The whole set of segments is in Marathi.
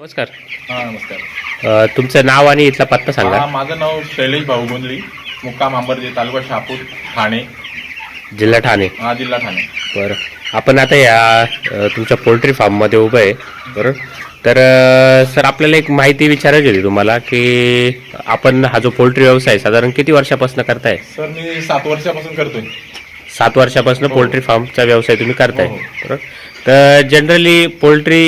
नमस्कार. हा नमस्कार. अ, तुमचं नाव आणि इथला पत्ता सांगा. हा, माझं नाव शैलेश भाऊ गोंधळी मुक्काम अंबरजे तालुका शहापूर ठाणे. जिल्हा ठाणे. हा जिल्हा ठाणे. बरं. आपण आता या अ, तुमच्या पोल्ट्री फार्ममध्ये उभं आहे. बरोबर तर अ, सर आपल्याला एक माहिती विचारायची होती तुम्हाला की आपण हा जो पोल्ट्री व्यवसाय साधारण किती वर्षापासून करताय? सर मी सात वर्षापासून करतोय. सात वर्षापासून पोल्ट्री फार्मचा व्यवसाय तुम्ही करताय. हो, हो. बरोबर? तर जनरली पोल्ट्री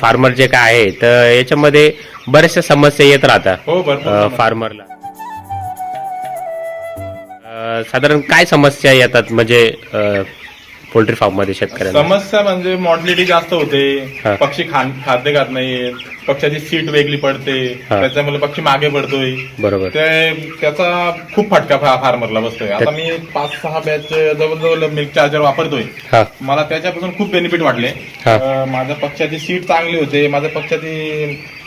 फार्मर जे काय आहे तर याच्यामध्ये बऱ्याचशा समस्या येत राहतात हो. फार्मरला. साधारण काय समस्या येतात? म्हणजे पोल्ट्री फार्ममध्ये शेतकऱ्यांना. समस्या म्हणजे मॉर्टिलिटी जास्त होते. हा. पक्षी खान खाद्य खात नाहीत पक्षाची सीट वेगळी पडते. हा. त्याच्यामुळे पक्षी मागे पडतोय. बरोबर. ते त्याचा खूप फटका फा- फार्मरला बसतोय. आता मी पाच सहा बॅच जवळजवळ मिल्क चार्जर वापरतोय. हा. मला त्याच्यापासून खूप बेनिफिट वाटले. हा. अं, माझ्या पक्षाची सीट चांगली होते. माझ्या पक्षाची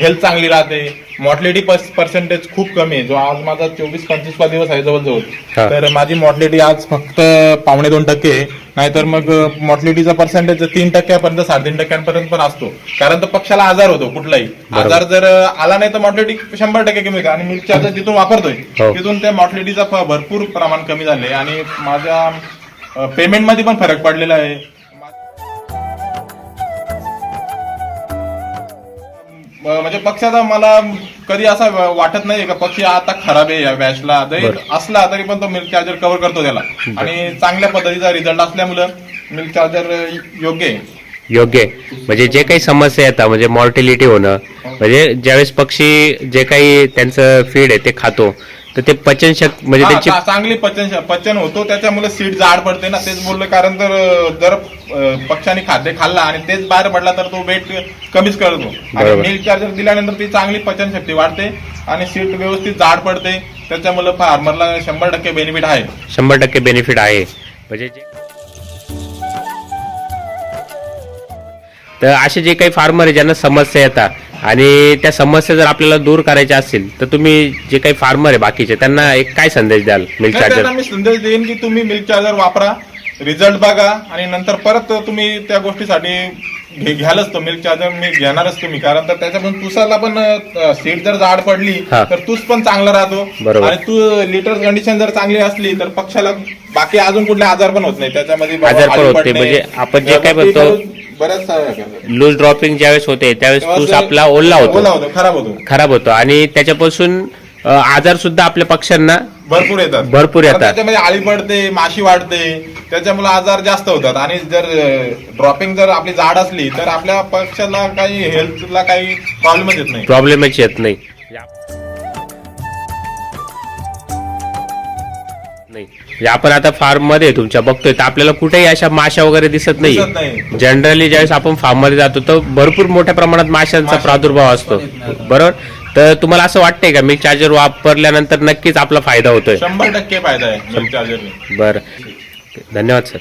हेल्थ चांगली राहते. मॉर्टिलिटी पर्सेंटेज खूप कमी आहे. जो आज माझा चोवीस पंचवीस दिवस आहे हा. जवळजवळ तर माझी मॉर्टिलिटी आज फक्त पावणे दोन टक्के आहे. नाहीतर मग मॉर्टिलिटीचा पर्सेंटेज तीन टक्क्यापर्यंत साडेतीन टक्क्यांपर्यंत पण असतो. कारण तर पक्षाला आजार होतो कुठलाही. आजार जर आला नाही तर मॉर्टिलिटी शंभर टक्के कमी आणि मिल्क चार्जर जिथून वापरतोय हो. तिथून त्या मॉर्टिलिटीचा भरपूर प्रमाण कमी झाले आणि माझ्या पेमेंटमध्ये पण फरक पडलेला आहे. म्हणजे पक्षाचा मला कधी असा वाटत नाही का पक्षी आता खराब आहे या बॅचला. जरी. असला तरी पण तो मिल्क चार्जर कव्हर करतो त्याला. आणि चांगल्या पद्धतीचा रिझल्ट असल्यामुळं मिल्क चार्जर योग्य आहे. योग्य. म्हणजे जे काही समस्या येतात म्हणजे मॉर्टिलिटी होणं म्हणजे ज्यावेळेस पक्षी जे काही त्यांचं फीड आहे ते खातो तर ते पचन म्हणजे हा, त्यांची चा- चांगली पचन पचन होतो त्याच्यामुळे सीट जाड पडते ना तेच बोललो कारण तर जर अं, पक्ष्याने खाद्य खाल्ला आणि तेच बाहेर पडला तर तो वेट कमीच करतो. आणि बरोबर. मिल्क चार्जर दिल्यानंतर ती चांगली पचन शक्ती वाढते आणि सीट व्यवस्थित जाड पडते त्याच्यामुळे फार्मरला शंभर टक्के बेनिफिट आहे. शंभर टक्के बेनिफिट आहे. म्हणजे जे तर असे जे काही फार्मर आहे ज्यांना समस्या येतात आणि त्या समस्या जर आपल्याला दूर करायच्या असतील तर तुम्ही जे काही फार्मर आहे बाकीचे त्यांना एक काय संदेश द्याल मिल्क चार्जर त्यांना मी संदेश देईन की तुम्ही मिल्क चार्जर वापरा रिझल्ट बघा आणि नंतर परत तुम्ही त्या गोष्टीसाठी घे- घ्यालच तो मिल्क चार्जर मी घेणारच तुम्ही कारण तर त्याच्यापासून तुसाला पण सीट जर जाड पडली हा. तर तूस पण चांगला राहतो बरोबर. आणि तू लिटर कंडिशन जर चांगली असली तर पक्षाला बाकी अजून कुठले आजार पण होत नाही त्याच्यामध्ये बाबा आजार पण आळी होत नाही. पडणे, म्हणजे आपण जे काय त्यामध्ये म्हणतो- बऱ्याच. लूज ड्रॉपिंग ज्यावेळेस होते त्यावेळेस ते- आपला ओला ओला होतो होतो खराब होतो. खराब होतो. आणि त्याच्यापासून अ, आजार सुद्धा आपल्या पक्ष्यांना भरपूर येतात. भरपूर कारण येतात. त्याच्यामध्ये आळी पडते माशी वाढते त्याच्यामुळे आजार जास्त होतात. आणि जर ड्रॉपिंग जर आपली जाड असली तर आपल्या पक्षाला काही हेल्थला काही प्रॉब्लेमच येत नाही. प्रॉब्लेमच येत नाही. नाही. म्हणजे आपण आता फार्ममध्ये तुमच्या. बघतोय तर आपल्याला कुठेही अशा माशा वगैरे दिसत दिसत नाही. नाही. जनरली ज्यावेळेस आपण फार्ममध्ये जातो तर भरपूर मोठ्या प्रमाणात माशांचा माशा- प्रादुर्भाव असतो. बरोबर? तर तुम्हाला असं वाटतंय का? मिल्क चार्जर वापरल्यानंतर नक्कीच आपला फायदा होतोय. शंभर टक्के फायदा आहे मिल्क चार्जरने बरं. धन्यवाद सर